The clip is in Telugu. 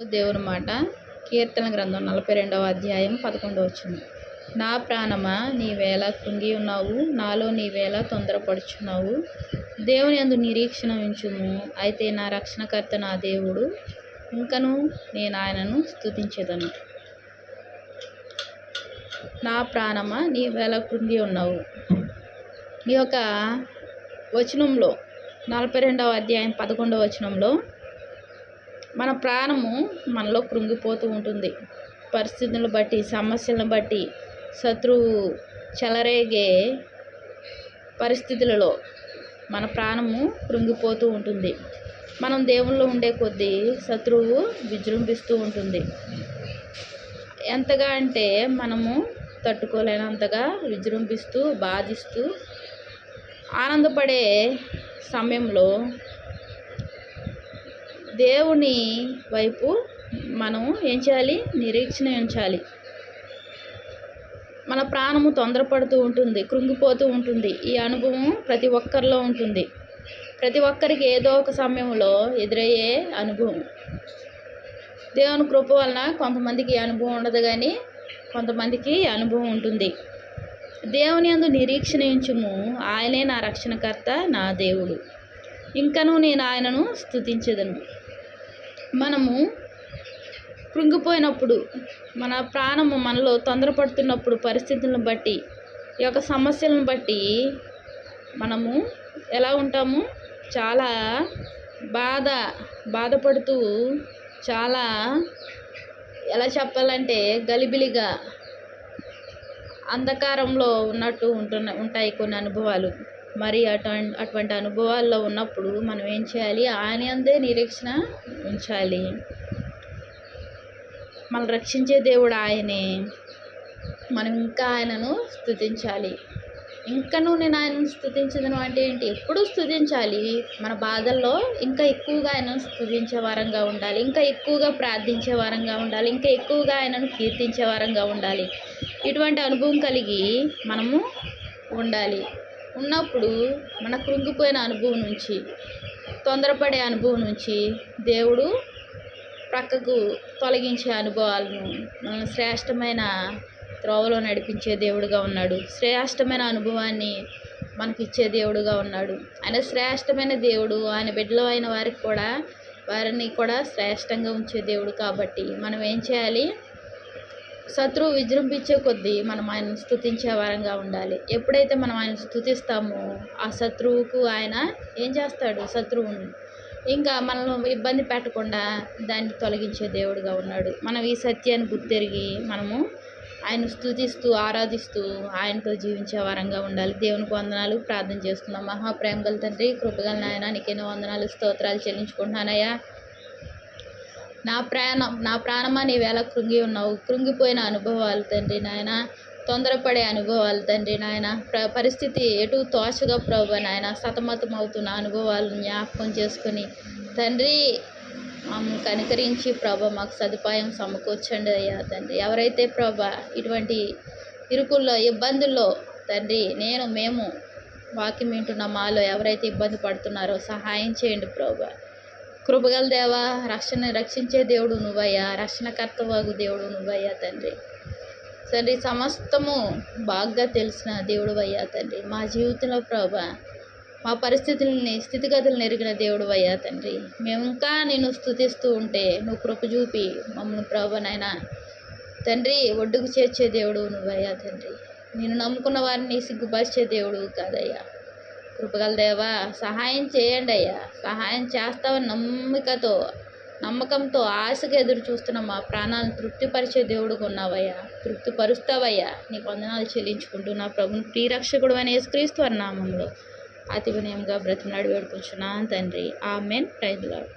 దేవుని మాట కీర్తన గ్రంథం నలభై రెండవ అధ్యాయం పదకొండవ వచ్చింది నా ప్రాణమా నీవేళ కృంగి ఉన్నావు నాలో నీవేళ తొందరపడుచున్నావు. దేవుని అందు నిరీక్షణ ఉంచుము అయితే నా రక్షణకర్త నా దేవుడు. ఇంకను నేను ఆయనను స్థుతించేదను నా ప్రాణమా నీవేళ కృంగి ఉన్నావు. ఈ యొక్క వచనంలో నలభై రెండవ అధ్యాయం పదకొండవ వచనంలో మన ప్రాణము మనలో కృంగిపోతూ ఉంటుంది. పరిస్థితులను బట్టి సమస్యలను బట్టి శత్రువు చెలరేగే పరిస్థితులలో మన ప్రాణము కృంగిపోతూ ఉంటుంది. మనం దేవుళ్ళు ఉండే కొద్దీ శత్రువు విజృంభిస్తూ ఉంటుంది. ఎంతగా అంటే మనము తట్టుకోలేనంతగా విజృంభిస్తూ బాధిస్తూ ఆనందపడే సమయంలో దేవుని వైపు మనం ఏం చేయాలి? నిరీక్షణ ఉంచాలి. మన ప్రాణము తొందరపడుతూ ఉంటుంది కృంగిపోతూ ఉంటుంది. ఈ అనుభవం ప్రతి ఒక్కరిలో ఉంటుంది. ప్రతి ఒక్కరికి ఏదో ఒక సమయంలో ఎదురయ్యే అనుభవం. దేవుని కృప వలన కొంతమందికి అనుభవం ఉండదు కానీ కొంతమందికి అనుభవం ఉంటుంది. దేవుని అందు నిరీక్షణ ఉంచుము. ఆయనే నా రక్షణకర్త నా దేవుడు. ఇంకను నేను ఆయనను స్థుతించదను మనము కృంగిపోయినప్పుడు మన ప్రాణము మనలో తొందరపడుతున్నప్పుడు పరిస్థితులను బట్టి ఈ యొక్క సమస్యలను బట్టి మనము ఎలా ఉంటాము? చాలా బాధ బాధపడుతూ చాలా ఎలా చెప్పాలంటే గలిబిలిగా అంధకారంలో ఉన్నట్టు ఉంటున్న ఉంటాయి కొన్ని అనుభవాలు. మరి అటువంటి అటువంటి అనుభవాల్లో ఉన్నప్పుడు మనం ఏం చేయాలి? ఆయన అందే నిరీక్షణ ఉంచాలి. మనం రక్షించే దేవుడు ఆయనే. మనం ఇంకా ఆయనను స్థుతించాలి ఇంకనూ నేను ఆయనను స్థుతించదను అంటే ఏంటి? ఎప్పుడూ స్థుతించాలి మన బాధల్లో ఇంకా ఎక్కువగా ఆయనను స్థుతించే వారంగా ఉండాలి. ఇంకా ఎక్కువగా ప్రార్థించే వారంగా ఉండాలి. ఇంకా ఎక్కువగా ఆయనను కీర్తించే వారంగా ఉండాలి. ఇటువంటి అనుభవం కలిగి మనము ఉండాలి. ఉన్నప్పుడు మన కృంగిపోయిన అనుభవం నుంచి తొందరపడే అనుభవం నుంచి దేవుడు ప్రక్కకు తొలగించే అనుభవాలను మనల్ని శ్రేష్టమైన త్రోవలో నడిపించే దేవుడుగా ఉన్నాడు. శ్రేష్టమైన అనుభవాన్ని మనకిచ్చే దేవుడుగా ఉన్నాడు. ఆయన శ్రేష్టమైన దేవుడు ఆయన బిడ్డలు అయిన వారికి కూడా వారిని కూడా శ్రేష్టంగా ఉంచే దేవుడు కాబట్టి మనం ఏం చేయాలి? శత్రువు విజృంభించే కొద్దీ మనం ఆయన స్థుతించే వారంగా ఉండాలి. ఎప్పుడైతే మనం ఆయన స్థుతిస్తామో ఆ శత్రువుకు ఆయన ఏం చేస్తాడు? శత్రువుని. ఇంకా మనల్ని ఇబ్బంది పెట్టకుండా దాన్ని తొలగించే దేవుడుగా ఉన్నాడు. మనం ఈ సత్యాన్ని గుర్తెరిగి మనము ఆయన స్థుతిస్తూ ఆరాధిస్తూ ఆయనతో జీవించే వరంగా ఉండాలి. దేవునికి వందనాలు. ప్రార్థన చేస్తున్నాం. మహాప్రేమ గల తండ్రి కృపగల నాయన నీకెన్నో వందనాలు. స్తోత్రాలు చెల్లించుకుంటున్నానయ్యా. నా ప్రాణం నా ప్రాణమా నీవేళ కృంగి ఉన్నావు. కృంగిపోయిన అనుభవాలు తండ్రి నాయన తొందరపడే అనుభవాలు తండ్రి నాయన ప్ర పరిస్థితి ఎటు తోచగా ప్రభు నాయన సతమతం అవుతున్న అనుభవాలను జ్ఞాపకం చేసుకొని తండ్రి కనికరించి ప్రభ మాకు సదుపాయం సమకూర్చండి అయ్యా తండ్రి. ఎవరైతే ప్రభ ఇటువంటి ఇరుకుల్లో ఇబ్బందుల్లో తండ్రి నేను మేము వాక్యం వింటున్న మాలో ఎవరైతే ఇబ్బంది పడుతున్నారో సహాయం చేయండి ప్రభా. కృపగల దేవా రక్షణ రక్షించే దేవుడు నువ్వయ్యా రక్షణకర్తవాగు దేవుడు నువ్వయ్యా తండ్రి. తండ్రి సమస్తము బాగా తెలిసిన దేవుడు అయ్యా తండ్రి. మా జీవితంలో ప్రభా మా పరిస్థితులని స్థితిగతులను ఎరిగిన దేవుడు అయ్యా తండ్రి. మేము ఇంకా నేను స్థుతిస్తూ ఉంటే నువ్వు కృప చూపి మమ్మల్ని ప్రభనైనా తండ్రి ఒడ్డుకు చేర్చే దేవుడు నువ్వయ్యా తండ్రి. నేను నమ్ముకున్న వారిని సిగ్గుపరిచే దేవుడు కాదయ్యా. కృపగల దేవా సహాయం చేయండి అయ్యా. సహాయం చేస్తావని నమ్మికతో నమ్మకంతో ఆశగా ఎదురు చూస్తున్న మా ప్రాణాలను తృప్తిపరిచే దేవుడుకు ఉన్నావయ్యా. తృప్తిపరుస్తావయ్యా. నీ వందనాలు చెల్లించుకుంటూ నా ప్రభుని ప్రియరక్షకుడు అని క్రీస్తు నామంలో అతి వినయంగా బ్రతిమలాడి వేడుకుంటున్నాను తండ్రి. ఆ మెన్ ప్రైజ్లాడు